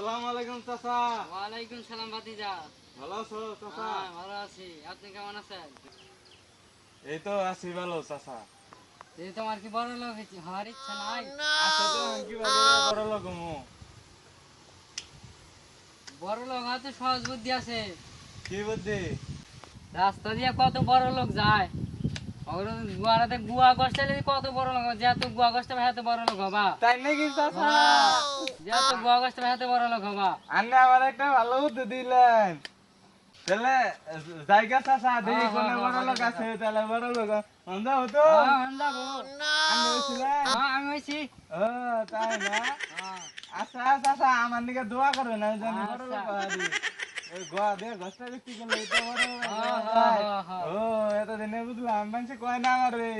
আসসালামু আলাইকুম চাচা। ওয়ালাইকুম সালাম ভাতিজা। ভালো আছো চাচা? হ্যাঁ ভালো আছি। আপনি কেমন আছেন? এই তো আছি ভালো চাচা। এই তোমার কি বড় লোক হয়েছে- হওয়ার ইচ্ছা নাই? আচ্ছা তো কি বড় লোক মু বড় লোক হয়তো সহজ বুদ্ধি আছে। কি বুদ্ধি? রাস্তা দিয়ে কত বড় লোক যায়। গুয়ারাতে গুয়া কষ্টে কত বড় লোক। যেহেতু গুয়া কষ্ট এত বড় লোক হবা। তাই নাকি চাচা? হ্যাঁ, যেহেতু গুয়া কষ্ট হবে বড় লোক হবা। আপনি আমার একটা ভালো বুদ্ধি দিলেন। তাহলে জায়গা চাচা দেখি হ্যাঁ, কোনে হ্যাঁ, বড় লোক আছে তাহলে বড় লোক আমরা হতো? আমি আমি হয়েছিলেন আমি হয়েছি। ও তাই না। আচ্ছা আমার দিকে দোয়া করবেন আমি জানি বড় আচ্ছা। লোক হ্যাঁ। ও এতদিনে বুঝলাম মানুষে কয় না আমার? রে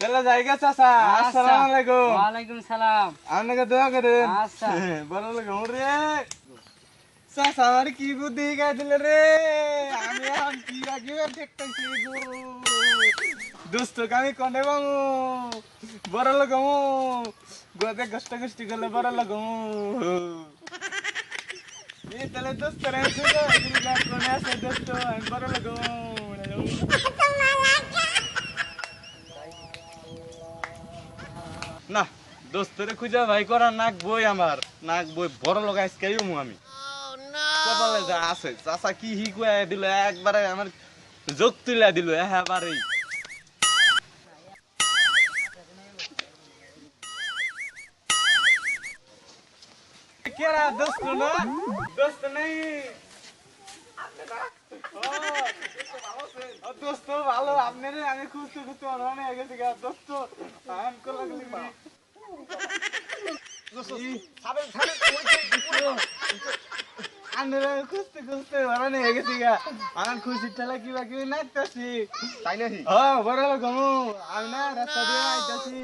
তাহলে জায়গা চাচা আসসালামু আলাইকুম ওয়ালাইকুম সালাম। আপনাকে দোয়া করেন। আচ্ছা। বড় লোক রে। চাচা আমার কি বুদ্ধি গাই দিলে রে? আমি এখন কি রাখিবে দেখতেছি গো? দোস্ত আমি কনে বামু? বড় লোক গোদে কষ্ট কষ্ট করলে বড় লোক এই তাহলে দোস্ত রে দোস্ত আমি বড় লোক না, দোস্তরে খুঁজে ভাই করা নাক বই আমার। নাক বই বড় লোক আজকে মু আমি। কপালে যা আছে, চাচা কি হি কুয়া দিল, একবারে আমার যোগ তুলে দিল কেরা দোস্ত না? দোস্ত নেই। দোস্ত ভালো, আপনারে আমি খুঁজতে খুঁজতে অনেক হয়ে গেছি দোস্ত। আন্দারে খুঁজতে খুঁজতে অনেক হয়ে গেছি গা আমার খুশি ঠেলা কিবা কিবি নাচতেছি তাই নাকি ও বড় লোক গমু আমি না রাস্তা দিয়ে আইতাছি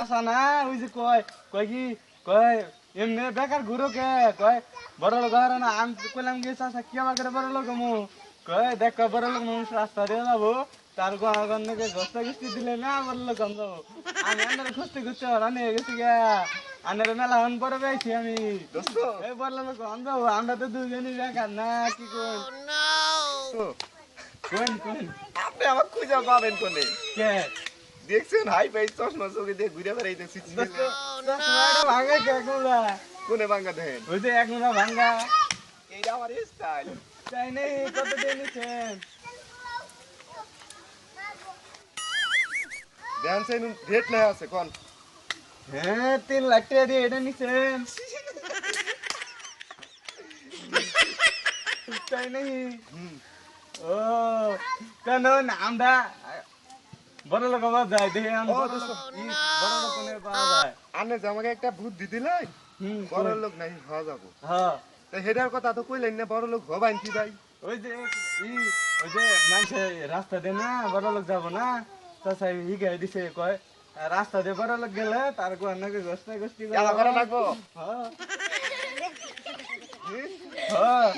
আসা না ওই যে কয় কয় কি কয় এমনি বেকার ঘুরো কে কয় বড় লোক আর না আমি কইলাম আমার বড় লোক গমু কয় দেখ বড় লোক মানুষ রাস্তা দিয়ে যাব তার গণগণকে গস্তা গস্তি দিলে না বড় লোক যাব আমি আন্দারে খুঁজতে খুঁজতে রানি হয়ে গেছি গা। আন্দারে মেলা হন পরে পেয়েছি আমি। দোস্ত। এই বড় লোক যাব আমরা তো দুজনই বেকার না কি কই কোন কোন? আপনি আমার খুঁজে পাবেন কোনে? কে? দেখছেন? হাই ফাই চশমা চোখে দিয়ে ঘুরে বেড়াইতেছি দোস্ত ভাঙা কে কোনটা কোনে ভাঙ্গা দেখেন? ওই যে এক ভাঙা। এইটা আমার স্টাইল তাই নেই কত দিয়ে দেখেন সেই রেট লেখা আছে কোন? হ্যাঁ তিন লাখ টাকা দিয়ে এটা নিছেন। তাই নেই ও কেন নামটা বড় লোক আবার যায় দেখে বড়। লোক যায়। আনে যে একটা বুদ্ধি দিলাই? বড় লোক নাই হওয়া যাব। হ্যাঁ। হেডার কথা তো কইলেন না বড় লোক হবাইন কি ভাই ওই যে ই ওই যে মানুষে রাস্তা দিয়ে না বড় লোক যাব না? চাচা ই গাই দিছে কয় রাস্তা দিয়ে বড় লোক গেলে তার কো নাকি গোষ্ঠী গোষ্ঠী খেলা করা লাগবো? হ্যাঁ। হ্যাঁ।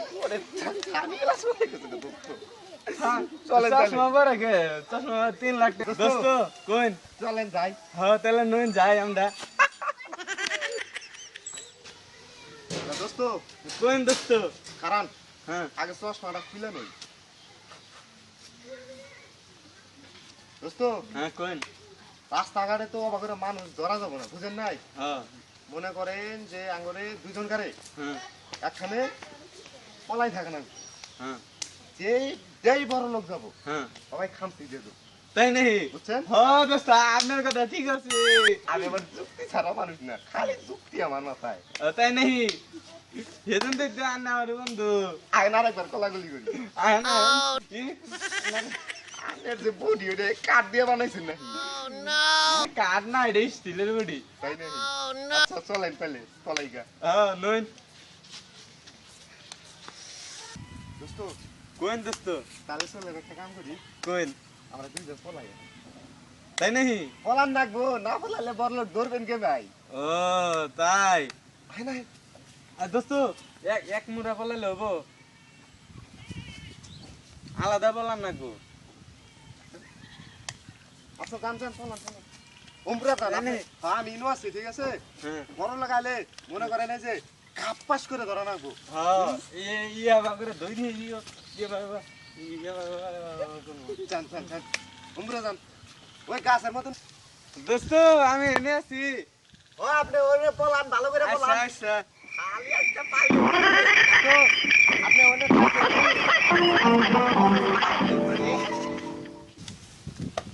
হ্যাঁ, তিন লাখ টাকা। কোন চলেন যাই। হ্যাঁ তাহলে নুন যাই আমরা। দোস্ত কোন দোস্ত। কারণ হ্যাঁ। আগে চশমাটা খুলে নই। দোস্ত হ্যাঁ কোন রাস্তাঘাটে তো অবাক মানুষ ধরা যাব না বুঝেন নাই? হ্যাঁ। মনে করেন যে আঙ্গরে দুজন কারে হ্যাঁ। একখানে পলাই থাকে না। হ্যাঁ। যে যেই বড় লোক যাব হ্যাঁ। সবাই খামতি দিয়ে দেবো। তাই নেই বুঝছেন? হ্যাঁ দোস্ত আপনার কথা ঠিক আছে। আমি আবার যুক্তি ছাড়া মানুষ না খালি যুক্তি আমার মাথায়। তাই নেই সেদিন তো একটু আন্না আমার বন্ধু। আগে না একবার কলাগুলি করি। আয় না আগের যে বডি ওটা কাঠ দিয়ে বানাইছেন নাকি? কাঠ না এটা স্টিলের বডি তাই নাকি? আচ্ছা চলেন পেলে পলাইকা হ্যাঁ নইন। দোস্ত কোন দোস্ত। তাহলে চলেন একটা কাম করি। কোন আমরা দুইজন পলাই। তাই নেই পলান রাখব না পলালে ধরবেন কে ভাই? ও তাই। ভাই নাই আর দোস্ত এক এক মুড়া বলে লব আলাদা বললাম না গো আচ্ছা যান যান পলান পলান উমরা তার জানি। হ্যাঁ আমি আছি ঠিক আছে? হ্যাঁ। বড় লাগাইলে মনে করেন এই যে কাপ্পাস করে ধরা নাকবো হ্যাঁ ইয়ে বাগরে দই দিয়ে ইয়ে বাবা ইয়ে বাবা যান যান যান। উমরা যান। ওই গাছের মতন। দোস্ত আমি এনে আছি। ও আপনি ওই পলান ভালো করে আচ্ছা আচ্ছা। খালি একটা পাই তো আপনি ওনে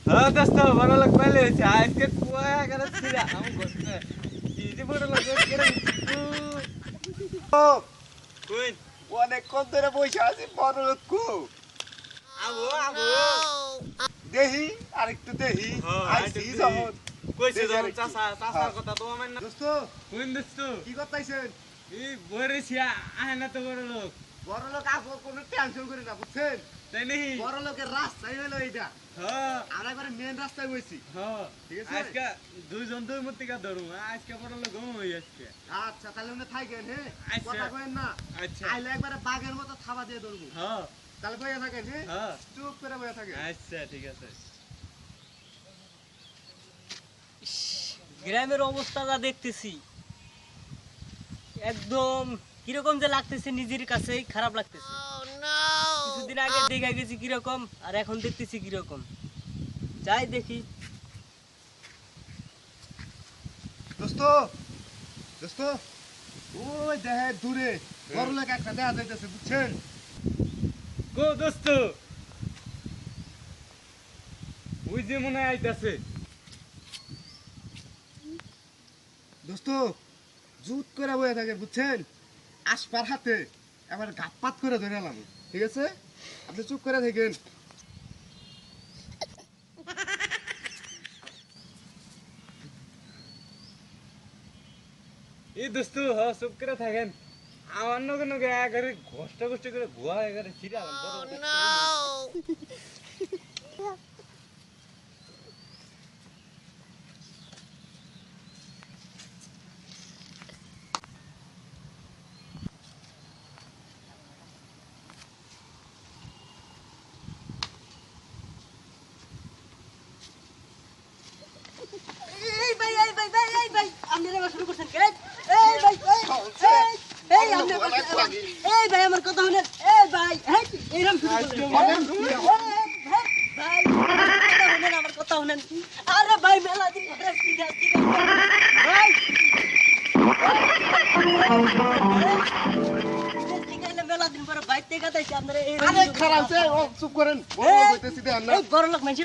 হ্যাঁ দোস্ত বড় লোক পাইলে হয়েছে। আজকে কুয়া করে ছিল আমি বসতে। যে বড় লোক করে ও কই? অনেক কম ধরে বসে আছি বড় লোক কো। আবো আবো। দেহি আর একটু দেহি আইছি। যখন। কইছে যখন। চাচা চাচার হ্যাঁ। কথা তো আমার না। দোস্ত কোন দোস্ত? কি করতেছেন এই বরেছি আহে না তো বড় লোক। বড় লোক আপু কোনো টেনশন করি না বুঝছেন? তাই নেই বড় লোকের রাস্তাই হলো এইটা। হ্যাঁ। আমরা মেন রাস্তায় হ্যাঁ। ঠিক আছে? আজকে দুইজন দুই মূর্তিকা ধরু আজকে বড় লোক গম যাচ্ছে। আচ্ছা তাহলে উনি থাকেন হ্যাঁ আচ্ছা। কথা কইেন না। আচ্ছা। আইলে একবারে বাঘের মতো থাবা দিয়ে ধরবো। হ্যাঁ। তাহলে বইয়া থাকেন চুপ করে বইয়া থাকেন আচ্ছা ঠিক আছে। গ্রামের অবস্থা যা দেখতেছি একদম কীরকম যে লাগতেছে নিজের কাছেই খারাপ লাগতেছে। কিছুদিন আগে দেখে গেছি কীরকম আর এখন দেখতেছি কীরকম। যাই দেখি। দোস্ত দোস্ত। ওই দেখে দূরে বড় লোক একটা দেখা যাইতেছে বুঝছেন? গো দোস্ত। ওই যে মনে আইতাছে। দোস্ত জুত করে বইয়া থাকে বুঝছেন? আসপার হাতে এবার গাপ্পাত করে ধরে এলাম ঠিক আছে? আপনি চুপ করে থাকেন। এই দোস্ত হ চুপ করে থাকেন। আমার নগে নগে একেবারে ঘষ্ট ঘষ্ট করে গোয়া একেবারে ছিড়ে আলাম বড় লোক। এই ভাই এই ভাই ভাই এই ভাই আপনি রে শুরু করছেন কে এই ভাই এই ভাই আমার কথা শুনেন এই ভাই এরকম ভাই আমার কথা শুনেন আরে ভাই মেলা দিন ভাই চুপ করেন। বড় লোক হইতেছি না বড় লোক মানুষ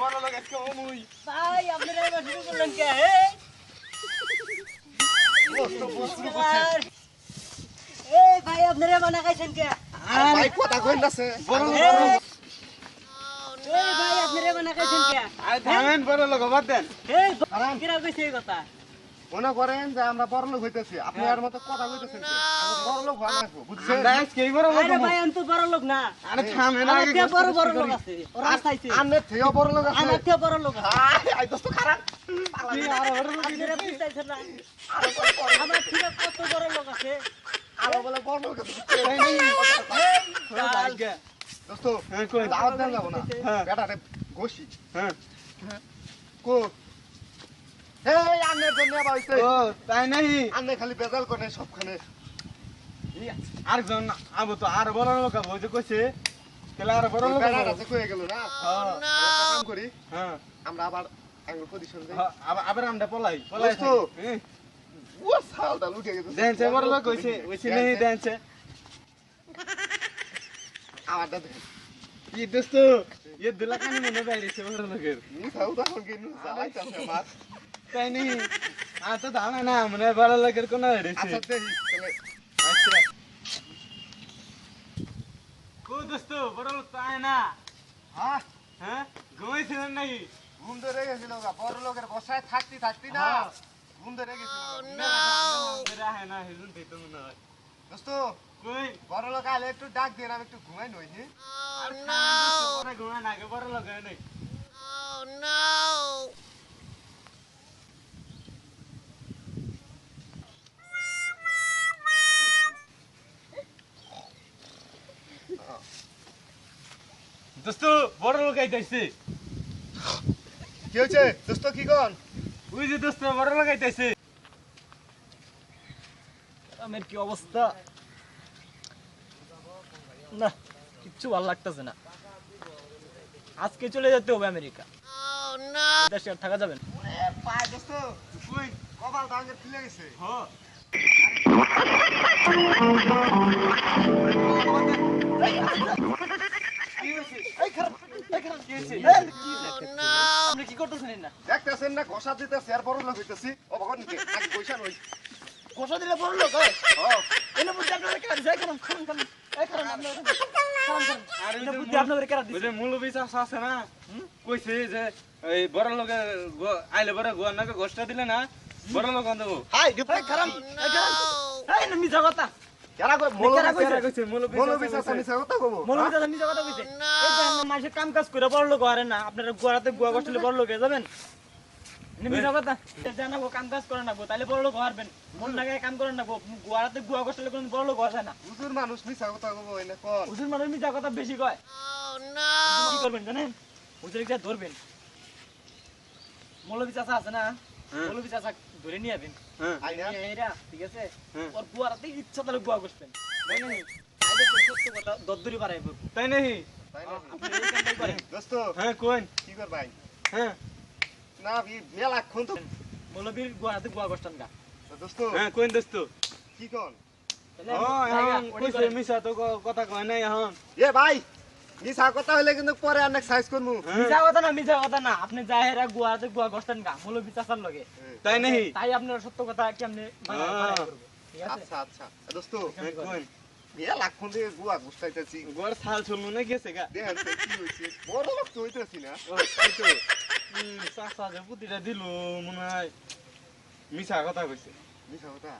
বড় লোক আজকে অমুই ভাই আপনারা এবার শুরু করলেন কে এই দোস্ত বুঝলু বুঝছেন আর- এই ভাই আপনারা খাইছেন কে ভাই কথা কইন না বড় লোক এই এই ভাই আপনারা মানা খাইছেন কে আরে থামেন বড় লোক বাদ দেন এই। কিরা কইছে এই কথা মনে করেন যে আমরা বড় লোক হইতেছি আপনি আর মতো কথা কইতেছেন কি? আমরা বড় লোক হওয়া লাগবো বুঝছেন? আজকে এই বড় লোক আরে ভাই আমি তো বড় লোক না। আরে থামেন আমার আগে থেকে বড় বড় লোক। আছে ওরা চাইছে থেকেও বড় লোক আছে। আমার থেকে বড় লোক আছে। আয় দোস্ত খারাপ। কি আরও বড় লোক বুঝতেছেন না। আমার থেকে কত বড় লোক আছে। আরও বলে বড় লোক আছে হ্যাঁ। দোস্ত হ্যাঁ, কই? দাওয়াত দেন যাব না হ্যাঁ। বেটারে ঘষি। হ্যাঁ। কো এই আন্নের জন্য আবার ও তাই নাকি? আন্নে খালি বেজাল করে সবখানে। আরেকজন আবো তো আর বড় লোক যে কইছে তাহলে আর বড় লোক আছে কয়ে গেল না? হ্যাঁ, কাম করি হ্যাঁ, আমরা আবার আঙ্গুল পজিশন দেই। হ্যাঁ, আবার- আবার আমরা পলাই পলাই। হ্যাঁ। ও সালটা লুটে গেছে। দেনছে বড় লোক কইছে কইছে নেই দেনছে। আমারটা দেখেন কি দোস্ত ये দুলা কানি মনে বাইরেছে বড় লোকের। মুখাও তখন কি নু জ্বালাইতাছে আমার। তাই নি? আর তো না মানে কোন আচ্ছা কো দোস্ত বড় লোক তো আয় না। হ্যাঁ? হ্যাঁ? ঘুমাইছিলেন নাকি? ঘুম ধরে গেছিল বড় লোকের বসায় থাকতে থাকতে না। হ্যাঁ। ঘুম ধরে গেছিল রাহে না হেজুন দিতে মনে হয়। দোস্ত কই? বড় লোক আলে একটু ডাক দিয়ে আমি একটু ঘুমাই নই হ্যাঁ আর খানা দোস্ত পরে ঘুমায় না বড় লোক হয় নাই। দোস্ত বড় লোক আইতাইছে। কি হয়েছে? দোস্ত কি কন? ওই যে দোস্ত বড় লোক আইতাইছে। আমার কি অবস্থা? না কিচ্ছু ভালো লাগতেছে না। আজকে চলে যেতে হবে আমেরিকা। দেশে আর থাকা যাবে না। কপাল ডাঙ্গে ফুলে গেছে। হ। আপনি কি করতেছেন না দেখতেছেন না ঘষা দিতেছে আর বড় লোক হইতেছি আগে পয়সা নই কষা দিলে বড় লোক হয় হ্যাঁ এনে বুদ্ধি আপনারা কেন দিছে খারাপ খারাপ খারাপ এই খারাপ আপনারা আর এনে ওই আপনারা কেন দিছে যে মৌলবী আছে না কইছে দিলে না বড় লোক আনব হাই খারাপ এই মিছা মনে হচ্ছে মিছা কথা কইছে। এই যে আমরা মাসে কাম কাজ করে বড় লোক না আপনারা গোয়াতে গোয়া কষ্টলে বড় লোক যাবেন। মিছা কথা? জানাব কাম কাজ করে না তাহলে বড় লোক হবেন মন লাগায় কাম করেন না গোয়াতে গোয়া কষ্টলে কোনো বড় লোক না। হুজুর মানুষ মিছা কথা কব এনে কোন? হুজুর মানুষ মিথ্যা কথা বেশি কয়। কি করবেন জানেন? হুজুর একটা ধরবেন। মৌলবী চাচা আছে না? হ্যাঁ। মৌলবী চাচা ধরে নিয়ে যাবেন হ্যাঁ। ঠিক আছে? হ্যাঁ। ওর ইচ্ছা তাহলে তাই দদ্দুরি তাই দোস্ত হ্যাঁ কোন? কি কর ভাই? হ্যাঁ। না বি মেলা খুন তো মৌলবীর গুয়াতে গুয়া বসতেন গা। দোস্ত হ্যাঁ কোন দোস্ত? কি কোন তো কথা কয় নাই এখন। এ ভাই মিছা কথা হইলে কিন্তু পরে অনেক সাইজ করমু হ্যাঁ, মিছা কথা না মিছা কথা না। আপনি যাহেরা গুয়াতে গুয়া বসতেন গা মৌলবী চাচার লগে। তাই নাহি তাই আপনার সত্য কথা কি আপনি হ্যাঁ। আছে? আচ্ছা আচ্ছা। দোস্ত হ্যাঁ, মেলা দিয়ে গুয়া গুস্তাইতেছি গোর থাল চুল মনে গেছে গা। দেখেন কি হইছে বড় লোক তো হইতেছি না। তাই তো। চাচা যে বুদ্ধিটা দিল মনে হয় মিছা কথা কইছে। মিছা কথা?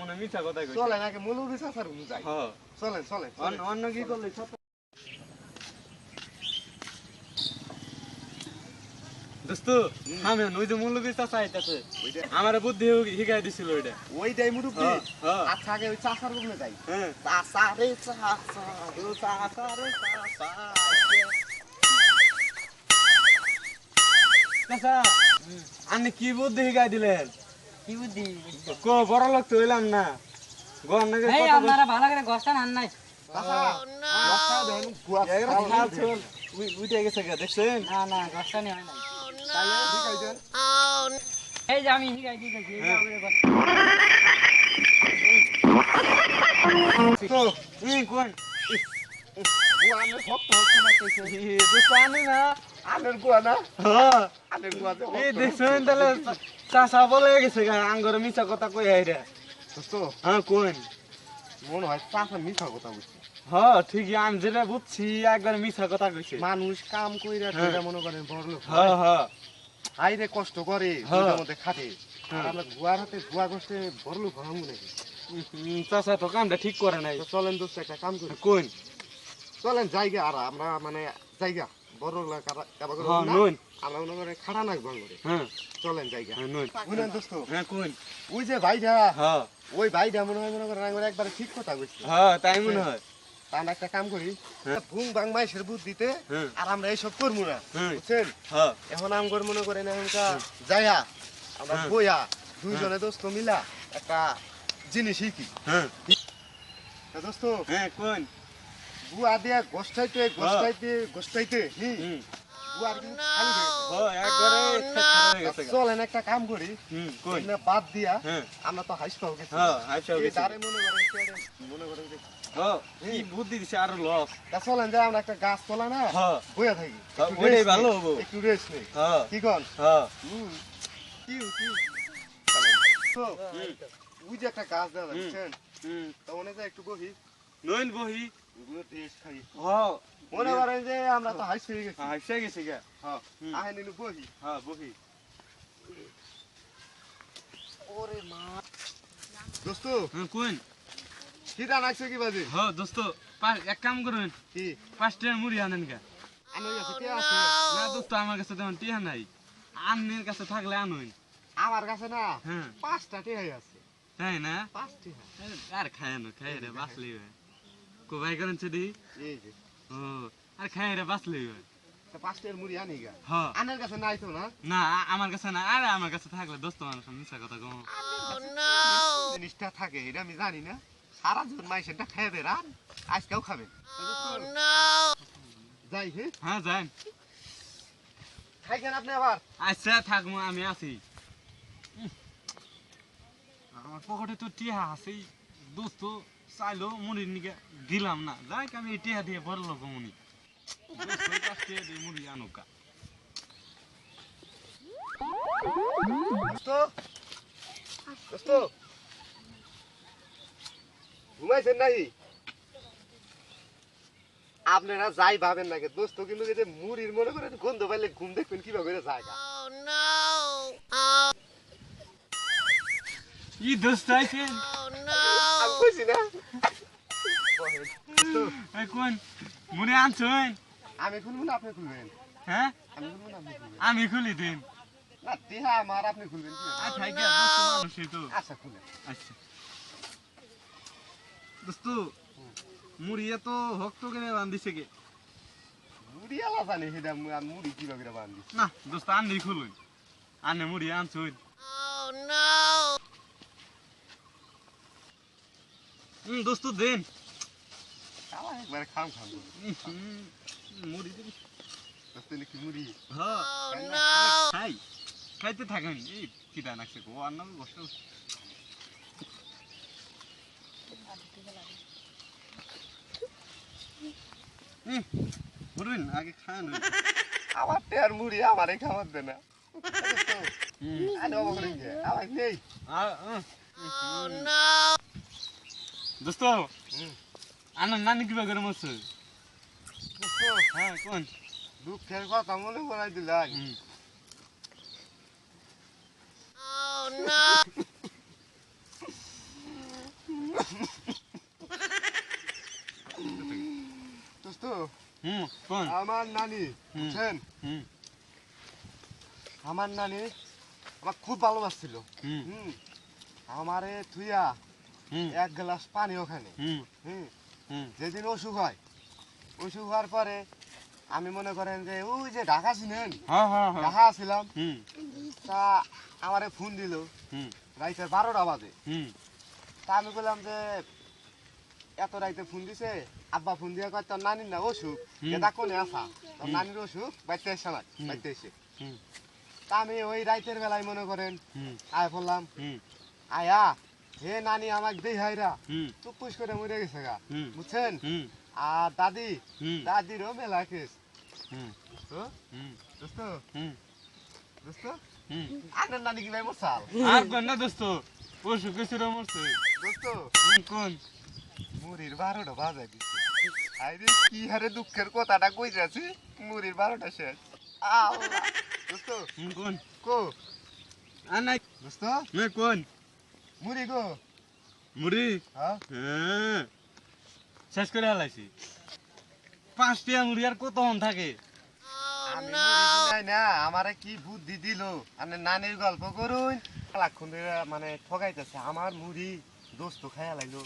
মনে মিছা কথা কইছে। চলেন আগে মৌলবী চাচার রুম যাই। হ। চলেন চলেন অন্য কি করলে? দোস্ত আমি ওই যে মূল্যবী চাচা আইতাছে ওইটা আমার বুদ্ধি শিখাই দিছিল ওইটা ওই দেয় হ্যাঁ, হ্যাঁ। আচ্ছা আগে ওই চাচার রুমে যাই হ্যাঁ রে রে আপনি কি বুদ্ধি শিখাই দিলেন কি বুদ্ধি কো বড় লোক তো হইলাম না নাকি এই আপনারা ভালো করে নাই গেছে দেখছেন না না হয় তাইলে শিখাই দেন এই যে আমি। দেখছেন তাহলে চাচা বলে গেছে আঙ্গরে মিছা কথা কই হ্যাঁ কোন মনে হয় কথা বলছে হ্যাঁ ঠিকই আমি যেটা বুঝছি একবার কথা কইছে। মানুষ কাম কইরা হ্যাঁ। মনে করেন বড় লোক হ্যাঁ হ্যাঁ। হাইরে কষ্ট করে। মধ্যে খাটে। আর। আমরা গুয়ার হাতে গুয়া কষ্টে বড় লোক হলাম নাকি উম, তো কামটা ঠিক করে নাই। চলেন দোস্ত একটা কাম করি। কোন চলেন জায়গা আর আমরা মানে জায়গা। বড় লোক কাবা করে হ্যাঁ নুন। আমরা মনে করে খাড়া নাক ভাঙরে হ্যাঁ। চলেন জায়গা। হ্যাঁ নুন। বুঝলেন দোস্ত। হ্যাঁ কোন ওই যে ভাইটা হ্যাঁ। ওই ভাইটা মনে হয় মনে করেন একবারে একবারে ঠিক কথা কইছে। হ্যাঁ তাই মনে হয়। তা একটা কাম করি। ভুং বাং মাইসের বুদ্ধিতে আর আমরা এইসব করব না। বুঝছেন? এখন আমগর মনে করেন এখনকার যাইয়া আমরা। বইয়া দুইজনে দোস্ত মিলা একটা জিনিস শিখি হ্যাঁ। দোস্ত হ্যাঁ কোন বুয়া দিয়ে গোষ্ঠাইতে গোষ্ঠাইতে গোষ্ঠাইতে হি। হুম। খালি হয়ে। হ্যাঁ হয়ে গা। চলেন একটা কাম করি। বাদ দিয়া হ্যাঁ। আমরা তো হাইস হ্যাঁ আচ্ছা মনে মনে হ্যাঁ কি বুদ্ধি দিছে আর লস। তা চলেন যে আমরা একটা গাছ তোলা না হ্যাঁ। বইয়া থাকি। হ্যাঁ, ভালো হব। একটু রেস্ট নেই। হ্যাঁ। কি কন? হ্যাঁ। হুম। কি কি তো ওই যে একটা গাছ দেওয়া হুম। যাচ্ছেন তো মনে যায় একটু বহি। নইন বহি। ওগুলো টেস্ট খাই হ্যাঁ মনে করেন যে আমরা তো হাইস গেছি। হাসে গেছে গা হ্যাঁ আহে নিলু বহি। হ্যাঁ বহি। ওরে মা। দোস্ত হ্যাঁ কোন কিটা নাকছে কি বাজে? হ্যাঁ দোস্ত এক কাম করুন কি? পাঁচ টাকা মুড়ি আনেন গা আমার কাছে কে আছে। না দোস্ত আমার কাছে তেমন টিহা নাই। আন্নের কাছে থাকলে আনুন আমার কাছে না হ্যাঁ। পাঁচটা টেহাই আছে। তাই না? পাঁচ টেহা আর খায় না খায় রে বাঁচলেই হয়। কোবাই করেন এই ও আর খায় রে হয় তা পাঁচটার মুড়ি আনি গা। হ। কাছে নাই তো না? না আমার কাছে না আরে আমার কাছে থাকলে দোস্ত মানুষ মিশা কথা কম। জিনিসটা থাকে এটা আমি জানি না। সারা জীবন মাই সেটা খাই দে রান। আজকেও খাবেন যাই হে। হ্যাঁ যান খাইছেন আপনি আবার? আচ্ছা থাকব আমি আছি। আমার পকেটে তো টিহা আছে দোস্ত চাইলো মুড়ির নিকে দিলাম না। যাই আমি টিহা দিয়ে বড় লোক মুনি মুড়ি। আনুকা দোস্ত দোস্ত। ঘুমাইছেন নাই আপনারা যাই ভাবেন নাকি দোস্ত কিন্তু মুড়ির মনে করেন গন্ধ পাইলে ঘুম দেখবেন কীভাবে করে যায় ই দোস্ত আইছেন আমি কইছি না এই কোন মুড়ি আনছেন আমি খুলবো না আপনি খুলবেন হ্যাঁ আমি খুলবো না আমি খুলি দিন না টিহা আমার আপনি খুলবেন কি? আচ্ছা গিয়া দোস্ত মানুষই তো আচ্ছা খুলেন আচ্ছা দোস্ত মুড়ি এত হক্ত কেনে বান্ধিছে কে মুড়ি আলা জানি সেটা মুড়ি কীভাবে করে বান্ধি না দোস্ত আননি খুলুন আনে মুড়ি আনছুন হুম দোস্ত দেন। খাওয়া একবারে খাম মুড়ি দোস্ত মুড়ি? হ্যাঁ খাই খাইতে থাকেন। এই কিটা নাকছে গো আর নাম বসে হুম বলবেন আগে খান। আমার টেয়ার মুড়ি আমারে খাওয়ার দে না। গিয়ে, আমার নেই। দোস্ত। হুম। আনার নানি কিবা মরছে দোস্ত, হ্যাঁ কোন? দুঃখের কথা মনে করাই দিলাই দোস্ত হুম কোন? আমার নানি। বুঝছেন? হুম। আমার নানি আমার খুব ভালোবাসছিল। হুম। হুম। আমারে থুইয়া এক গ্লাস পানি ওখানে। হুম। যেদিন অসুখ হয় অসুখ হওয়ার পরে আমি মনে করেন যে ওই যে ঢাকা ছিলেন? হ্যাঁ হ্যাঁ হ্যাঁ। ঢাকা ছিলাম। তা আমারে ফোন দিল। হুম। রাইতে বারোটা বাজে। তা আমি বললাম যে এত রাইতে ফোন দিছে? আব্বা ফোন দিয়ে কয় তোর নানির না অসুখ। এটা কোনে আসা। তোর নানির অসুখ? বাইতে এসে না। বাইতে এসে। তা আমি ওই রাইতের বেলায় মনে করেন হুম। আয় বললাম হুম। আয়া হে নানি আমাকে দেই হাইরা হুম। টুপুস করে মরে গেছে গা। বুঝছেন? হুম। আর দাদি দাদিরও মেলা কেস। হুম। দোস্ত? দোস্ত? হুম। দোস্ত? হুম। আপনার নানি কি ভাই মরসাল আর কোন না দোস্ত? পশু মরছে। দোস্ত? কোন? মুড়ির বারোটা বাজায় দিচ্ছে আরে কি হারে দুঃখের কথাটা কই যাচ্ছে মুড়ির বারোটা শেষ। আল্লাহ। দোস্ত? কোন? কো? আর নাই। দোস্ত? মে কোন? মুড়ি গো। মুড়ি? হ্যাঁ। হ্যাঁ। শেষ করে হালাইছি পাঁচটা মুড়ি আর কত হন থাকে? না আমারে কি বুদ্ধি দিল? আপনি নানির গল্প করুন। সারাক্ষণ মানে ঠকাইতেছে আমার মুড়ি দোস্ত খাইয়া লাইলো।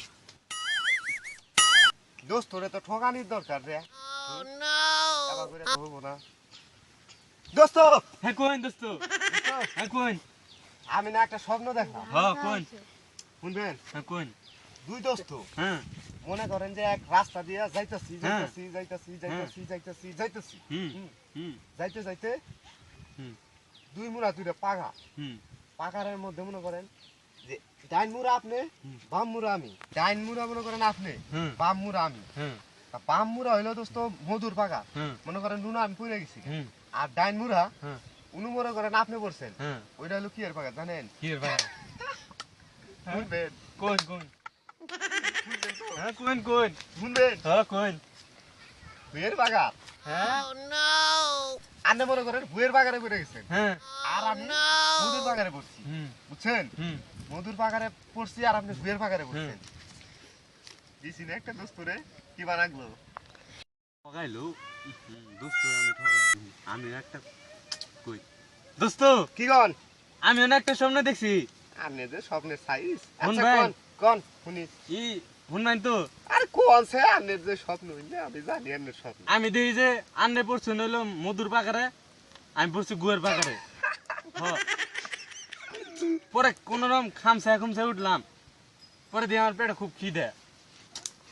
দোস্তরে তো ঠকানির দরকার রে। না। দোস্ত! হ্যাঁ কোন দোস্ত। দোস্ত, হ্যাঁ কোন আমি না একটা স্বপ্ন দেখলাম। হ্যাঁ কোন? শুনবেন? হ্যাঁ কোন? দুই দোস্ত। হ্যাঁ। মনে করেন যে এক রাস্তা দিয়ে যাইতাছি। যাইতাছি যাইতাছি যাইতাছি যাইতাছি যাইতাছি। হুম হুম। হুম। যাইতে যাইতে দুই মুড়া দুইটা পাগা। হুম। পাকারের মধ্যে মনে করেন যে ডাইন মুড়া আপনি বাম মুড়া আমি। ডাইন মুড়া মনে করেন আপনি বাম মুড়া আমি। বাম মুড়া হইল দোস্ত মধুর হুম মনে করেন নুনা আমি পড়ে গেছি। আর ডাইন মুড়া হ্যাঁ। উনু মনে করেন আপনি পড়ছেন। হ্যাঁ। ওইটা হলো কি এর পাকা জানেন? কি রে ভাই হ্যাঁ? শুনবেন। কোন কোন? হ্যাঁ কোন কোন? শুনবেন? হ্যাঁ কোন? ভুয়ের বাগা হ্যাঁ? আপনি মনে করেন ভুয়ের বাগারে পড়ে গেছেন? হ্যাঁ। আর আমি মধুর বাগারে পড়ছি। বুঝছেন? হুম। মধুর বাগারে পড়ছি আর আপনি ভুয়ের বাগারে পড়ছেন। দিছি না একটা দোস্তরে কি বানাগলো? ঠকাইলো? দোস্ত আমি ঠকাই আমি একটা কই? দোস্ত কি কন? আমি অনেক একটা স্বপ্ন দেখছি। আপনি যে স্বপ্নের সাইজ? কোন আচ্ছা ভাই? কোন কোন শুনি ই শুনবেন তো। আরে কোন সে যে স্বপ্ন হইলে আমি জানি আপনার স্বপ্ন। আমি দেখি যে আন্নে পড়ছি নইলো মধুর পাকারে আমি পড়ছি গুয়ের পাকারে পরে কোন রকম খামসা খামসা উঠলাম। পরে দিয়ে আমার পেটে খুব খিদে।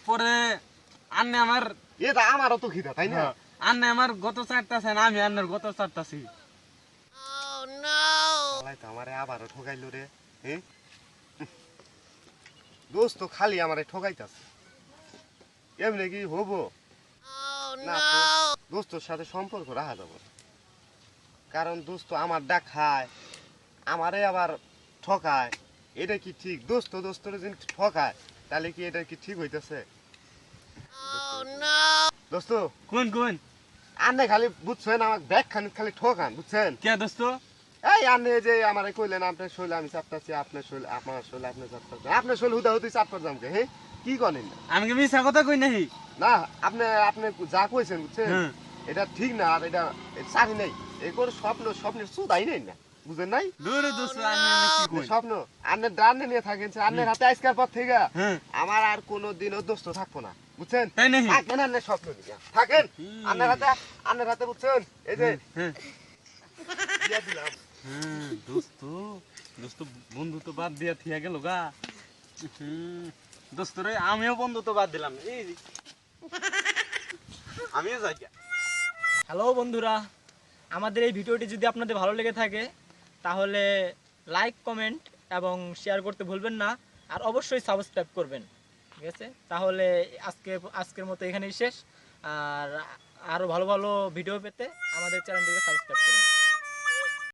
পরে আন্নে আমার এটা আমারও তো খিদা তাই না? আন্নে আমার গত চারটা আছে আমি আন্নের গত চারটা শালাই তো আমারে আবারও ঠকাইলো রে হ্যাঁ দোস্ত খালি আমারে ঠকাইতাছে এমনি কি হব? না দোস্তর সাথে সম্পর্ক রাখা যাব কারণ দোস্ত আমার ডাক খায় আমারে আবার ঠকায় এটা কি ঠিক? দোস্ত দোস্তরে যদি ঠকায় তাহলে কি এটা কি ঠিক হইতেছে? দোস্ত কোন কোন? আন্নে খালি বুঝছেন আমার ব্যাগ খানি খালি ঠকান বুঝছেন? কে দোস্ত? এই যে আমারে কইলেন আপনার শৈল আমি চাপতাছি আপনার শৈল আমার শৈল আপনি চাপতাছেন আপনার শৈল হুদা হুদি চাপতার জামকে হ্যাঁ কি করেন? আমি কি কথা কই নাহি? না আপনি আপনি যা কইছেন বুঝছেন? হ্যাঁ। এটা ঠিক না আর এটা চাকরি নেই। স্বপ্ন স্বপ্নের সুদাই নেই না বুঝেন নাই? দূরে দোস্ত স্বপ্ন আন্নের ডান্নে নিয়ে থাকেন আন্নের হাতে আজকার পর থেকে। হ্যাঁ। আমার আর কোনো দিনও দোস্ত থাকব না বুঝছেন? তাই নাকি? থাকেন আন্নের স্বপ্ন থাকেন। আন্নের হাতে আন্নের হাতে বুঝছেন? এই যে হ্যাঁ। দিয়া দিলাম। হ্যাঁ দোস্ত দোস্ত, বন্ধু তো বাদ দিয়া থিয়া গেল গা। দোস্ত রে, আমিও বন্ধু তো বাদ দিলাম। এই আমিও যাই হ্যালো বন্ধুরা, আমাদের এই ভিডিওটি যদি আপনাদের ভালো লেগে থাকে, তাহলে লাইক, কমেন্ট এবং শেয়ার করতে ভুলবেন না, আর অবশ্যই সাবস্ক্রাইব করবেন। ঠিক আছে? তাহলে আজকে, আজকের মতো এখানেই শেষ। আর আরও ভালো ভালো ভিডিও পেতে আমাদের চ্যানেলটিকে সাবস্ক্রাইব